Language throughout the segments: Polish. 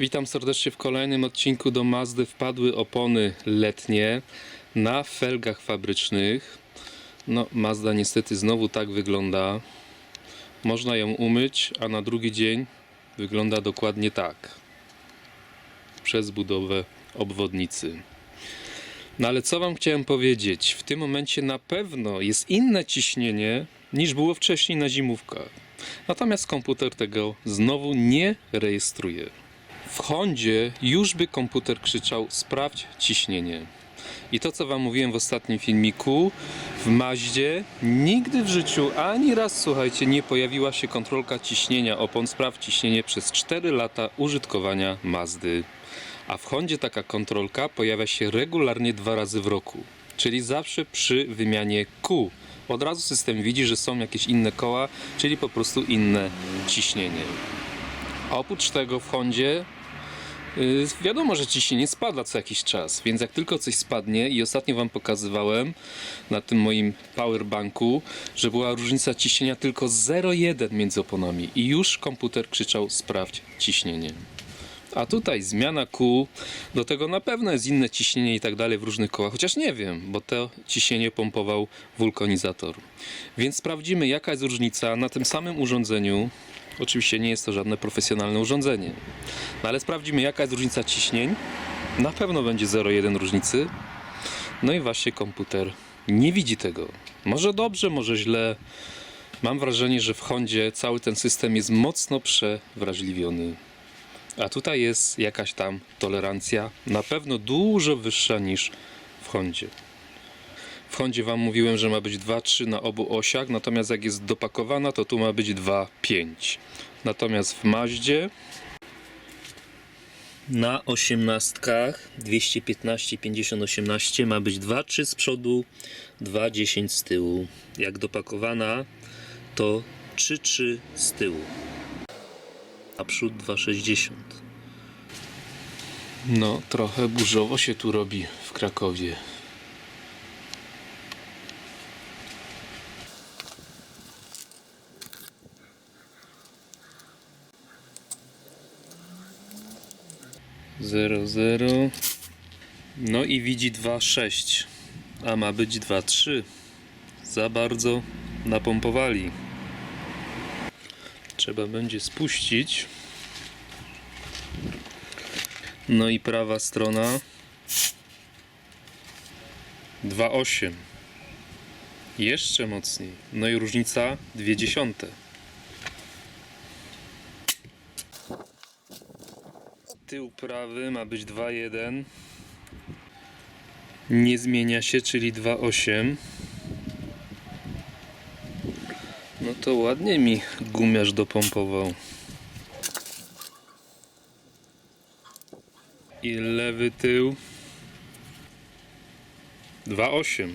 Witam serdecznie w kolejnym odcinku do Mazdy. Wpadły opony letnie na felgach fabrycznych. No, Mazda niestety znowu tak wygląda. Można ją umyć, a na drugi dzień wygląda dokładnie tak. Przez budowę obwodnicy. No ale co Wam chciałem powiedzieć? W tym momencie na pewno jest inne ciśnienie niż było wcześniej na zimówkach. Natomiast komputer tego znowu nie rejestruje. W Hondzie już by komputer krzyczał sprawdź ciśnienie. I to co wam mówiłem w ostatnim filmiku, w Maździe nigdy w życiu ani raz, słuchajcie, nie pojawiła się kontrolka ciśnienia opon, sprawdź ciśnienie przez 4 lata użytkowania Mazdy. A w Hondzie taka kontrolka pojawia się regularnie dwa razy w roku, czyli zawsze przy wymianie kół. Od razu system widzi, że są jakieś inne koła, czyli po prostu inne ciśnienie. Oprócz tego w Hondzie yy, wiadomo, że ciśnienie spada co jakiś czas, więc jak tylko coś spadnie i ostatnio Wam pokazywałem na tym moim powerbanku, że była różnica ciśnienia tylko 0,1 między oponami i już komputer krzyczał sprawdź ciśnienie. A tutaj zmiana kół, do tego na pewno jest inne ciśnienie i tak dalej w różnych kołach, chociaż nie wiem, bo to ciśnienie pompował wulkanizator. Więc sprawdzimy jaka jest różnica na tym samym urządzeniu. Oczywiście nie jest to żadne profesjonalne urządzenie. No ale sprawdzimy jaka jest różnica ciśnień. Na pewno będzie 0,1 różnicy. No i właśnie komputer nie widzi tego. Może dobrze, może źle. Mam wrażenie, że w Hondzie cały ten system jest mocno przewrażliwiony. A tutaj jest jakaś tam tolerancja, na pewno dużo wyższa niż w Hondzie. W Hondzie Wam mówiłem, że ma być 2,3 na obu osiach, natomiast jak jest dopakowana, to tu ma być 2,5. Natomiast w Maździe na osiemnastkach 215, 50, 18 ma być 2,3 z przodu, 2,10 z tyłu. Jak dopakowana, to 3,3 z tyłu a przód 2,60. No, trochę burzowo się tu robi w Krakowie. Zero, zero. No i widzi 2,6, a ma być 2,3. Za bardzo napompowali trzeba będzie spuścić. No i prawa strona 2,8 jeszcze mocniej. No i różnica 2 dziesiąte. Tył prawy ma być 2,1 nie zmienia się, czyli 2,8 no to ładnie mi gumiarz dopompował. I lewy tył 2,8.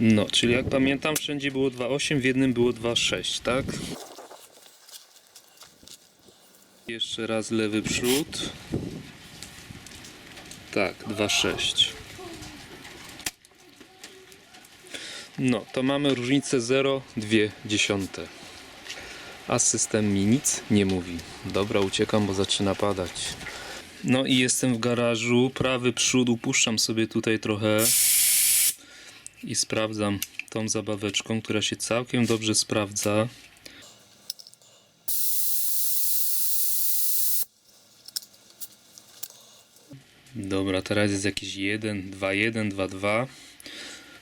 No, czyli jak pamiętam, wszędzie było 2,8, w jednym było 2,6, tak? Jeszcze raz lewy przód. Tak, 2,6. No, to mamy różnicę 0,2. A system mi nic nie mówi. Dobra, uciekam, bo zaczyna padać. No i jestem w garażu. Prawy przód upuszczam sobie tutaj trochę i sprawdzam tą zabaweczką, która się całkiem dobrze sprawdza. Dobra, teraz jest jakiś 1, 2, 1, 2, 2.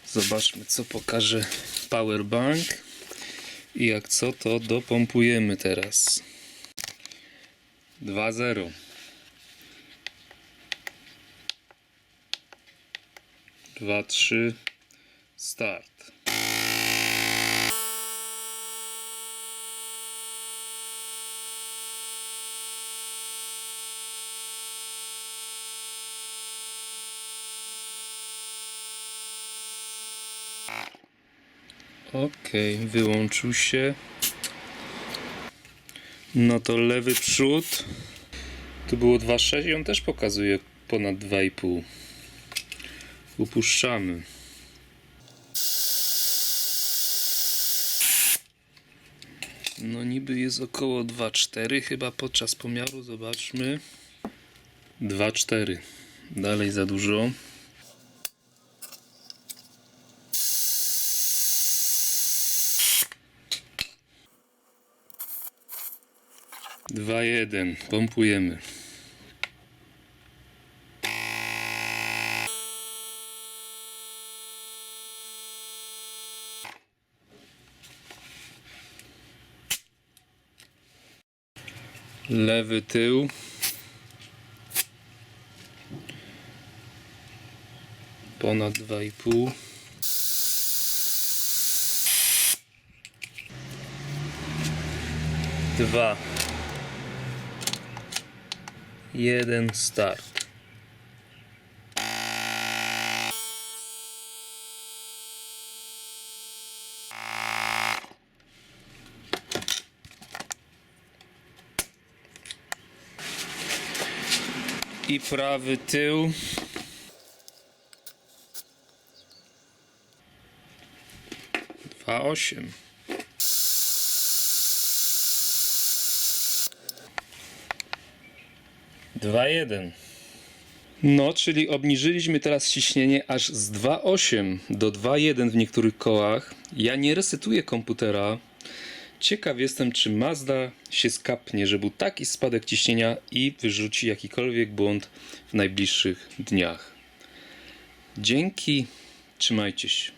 Zobaczmy, co pokaże powerbank. I jak co, to dopompujemy teraz. 2-0. Dwa, trzy, start. Ok, wyłączył się. No to lewy przód. Tu było 2,6 i on też pokazuje ponad 2,5. Upuszczamy. No niby jest około 2,4 chyba podczas pomiaru, zobaczmy. 2,4. Dalej za dużo. Dwa jeden, pompujemy. Lewy tył. Ponad dwa i pół. Dwa. Jeden start. I prawy tył. Dwa osiem. Dwa jeden. No, czyli obniżyliśmy teraz ciśnienie aż z 2,8 do 2,1 w niektórych kołach. Ja nie resetuję komputera. Ciekaw jestem, czy Mazda się skapnie, że był taki spadek ciśnienia i wyrzuci jakikolwiek błąd w najbliższych dniach. Dzięki, trzymajcie się.